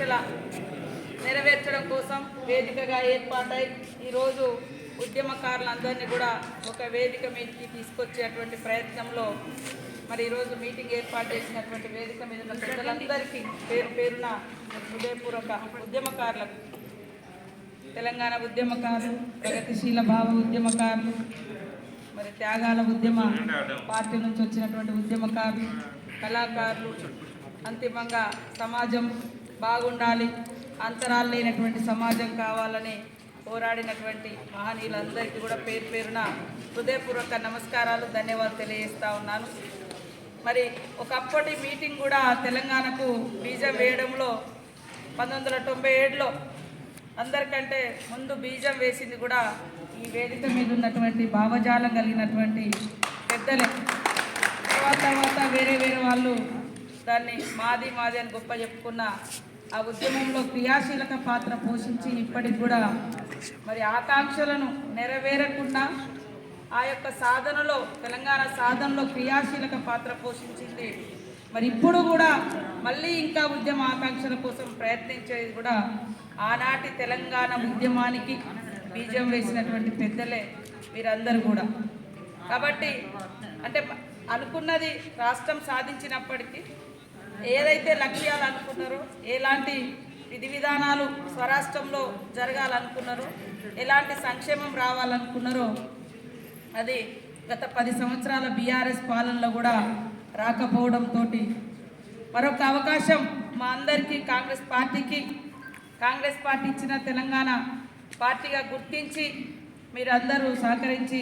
ఆకాంక్షల నెరవేర్చడం కోసం వేదికగా ఏర్పాటై ఈరోజు ఉద్యమకారులందరినీ కూడా ఒక వేదిక మీదకి తీసుకొచ్చేటువంటి ప్రయత్నంలో మరి ఈరోజు మీటింగ్ ఏర్పాటు చేసినటువంటి వేదిక మీద ఉన్న పెద్దలందరికీ పేరు పేరున హృదయపూర్వక ఉద్యమకారులకు తెలంగాణ ఉద్యమకారులు ప్రగతిశీల భావ ఉద్యమకారులు మరి త్యాగాల ఉద్యమ పార్టీ నుంచి వచ్చినటువంటి ఉద్యమకారులు కళాకారులు అంతిమంగా సమాజం బాగుండాలి. అంతరాలు లేనటువంటి సమాజం కావాలని పోరాడినటువంటి మహనీయులందరికీ కూడా పేరు పేరున హృదయపూర్వక నమస్కారాలు ధన్యవాదాలు తెలియజేస్తా ఉన్నాను. మరి ఒకప్పటి మీటింగ్ కూడా తెలంగాణకు బీజం వేయడంలో పంతొమ్మిది వందల తొంభై ఏడులో అందరికంటే ముందు బీజం వేసింది కూడా ఈ వేదిక మీద ఉన్నటువంటి భావజాలం కలిగినటువంటి పెద్దలే. తర్వాత తర్వాత వేరే వేరే వాళ్ళు దాన్ని మాది మాది అని గొప్ప చెప్పుకున్న ఆ ఉద్యమంలో క్రియాశీలక పాత్ర పోషించి ఇప్పటికి కూడా మరి ఆకాంక్షలను నెరవేరకుండా ఆ యొక్క సాధనలో తెలంగాణ సాధనలో క్రియాశీలక పాత్ర పోషించింది. మరి ఇప్పుడు కూడా మళ్ళీ ఇంకా ఉద్యమ ఆకాంక్షల కోసం ప్రయత్నించేది కూడా ఆనాటి తెలంగాణ ఉద్యమానికి బీజం వేసినటువంటి పెద్దలే వీరందరూ కూడా. కాబట్టి అంటే అనుకున్నది రాష్ట్రం సాధించినప్పటికీ ఏదైతే లక్ష్యాలు అనుకున్నారో ఎలాంటి విధి విధానాలు స్వరాష్ట్రంలో జరగాలనుకున్నారో ఎలాంటి సంక్షేమం రావాలనుకున్నారో అది గత పది సంవత్సరాల బీఆర్ఎస్ పాలనలో కూడా రాకపోవడంతో మరొక అవకాశం మా అందరికీ కాంగ్రెస్ పార్టీకి. కాంగ్రెస్ పార్టీ ఇచ్చిన తెలంగాణ పార్టీగా గుర్తించి మీరందరూ సహకరించి